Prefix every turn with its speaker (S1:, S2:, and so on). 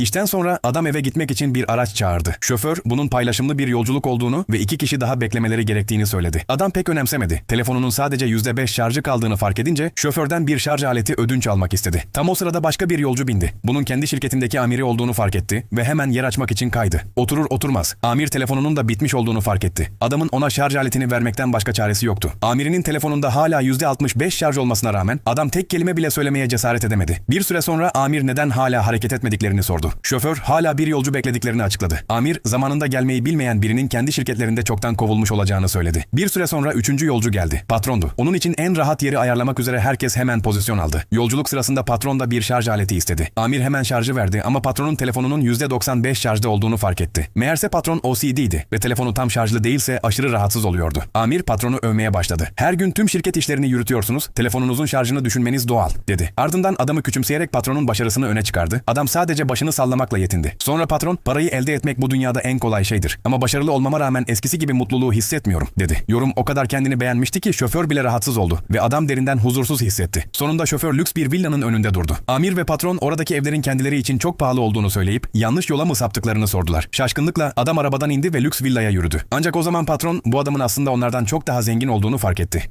S1: İşten sonra adam eve gitmek için bir araç çağırdı. Şoför bunun paylaşımlı bir yolculuk olduğunu ve iki kişi daha beklemeleri gerektiğini söyledi. Adam pek önemsemedi. Telefonunun sadece %5 şarjı kaldığını fark edince şoförden bir şarj aleti ödünç almak istedi. Tam o sırada başka bir yolcu bindi. Bunun kendi şirketindeki amiri olduğunu fark etti ve hemen yer açmak için kaydı. Oturur oturmaz. Amir telefonunun da bitmiş olduğunu fark etti. Adamın ona şarj aletini vermekten başka çaresi yoktu. Amirinin telefonunda hala %65 şarj olmasına rağmen adam tek kelime bile söylemeye cesaret edemedi. Bir süre sonra amir neden hala hareket etmediklerini sordu. Şoför hala bir yolcu beklediklerini açıkladı. Amir zamanında gelmeyi bilmeyen birinin kendi şirketlerinde çoktan kovulmuş olacağını söyledi. Bir süre sonra üçüncü yolcu geldi. Patrondu. Onun için en rahat yeri ayarlamak üzere herkes hemen pozisyon aldı. Yolculuk sırasında patron da bir şarj aleti istedi. Amir hemen şarjı verdi ama patronun telefonunun %95 şarjda olduğunu fark etti. Meğerse patron OCD'ydi ve telefonu tam şarjlı değilse aşırı rahatsız oluyordu. Amir patronu övmeye başladı. Her gün tüm şirket işlerini yürütüyorsunuz, telefonunuzun şarjını düşünmeniz doğal, dedi. Ardından adamı küçümseyerek patronun başarısını öne çıkardı. Adam sadece başını sallamakla yetindi. Sonra patron, parayı elde etmek bu dünyada en kolay şeydir. Ama başarılı olmama rağmen eskisi gibi mutluluğu hissetmiyorum, dedi. Yorum o kadar kendini beğenmişti ki şoför bile rahatsız oldu ve adam derinden huzursuz hissetti. Sonunda şoför lüks bir villanın önünde durdu. Amir ve patron oradaki evlerin kendileri için çok pahalı olduğunu söyleyip yanlış yola mı saptıklarını sordular. Şaşkınlıkla adam arabadan indi ve lüks villaya yürüdü. Ancak o zaman patron bu adamın aslında onlardan çok daha zengin olduğunu fark etti.